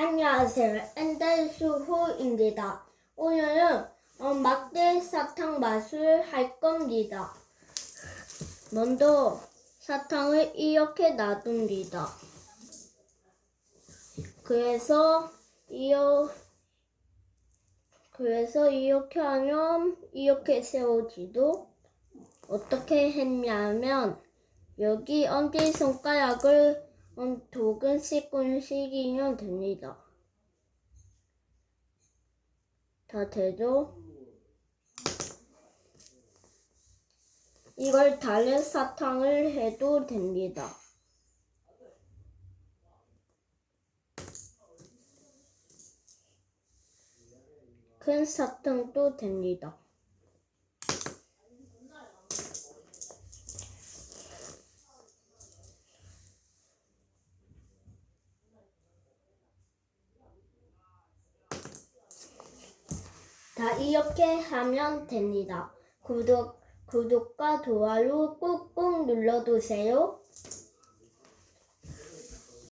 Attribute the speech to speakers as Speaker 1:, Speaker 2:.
Speaker 1: 안녕하세요. 엔달수호입니다. 오늘은 어, 막대 사탕 맛을 할 겁니다. 먼저 사탕을 이렇게 놔둡니다. 그래서 이어 그래서 이렇게 하면 이렇게 세워지도 어떻게 했냐면 여기 엄지 손가락을 음, 조금씩 움직이면 됩니다. 다 되죠? 이걸 다른 사탕을 해도 됩니다. 큰 사탕도 됩니다. 다 이렇게 하면 됩니다. 구독, 구독과 좋아요 꾹꾹 눌러주세요.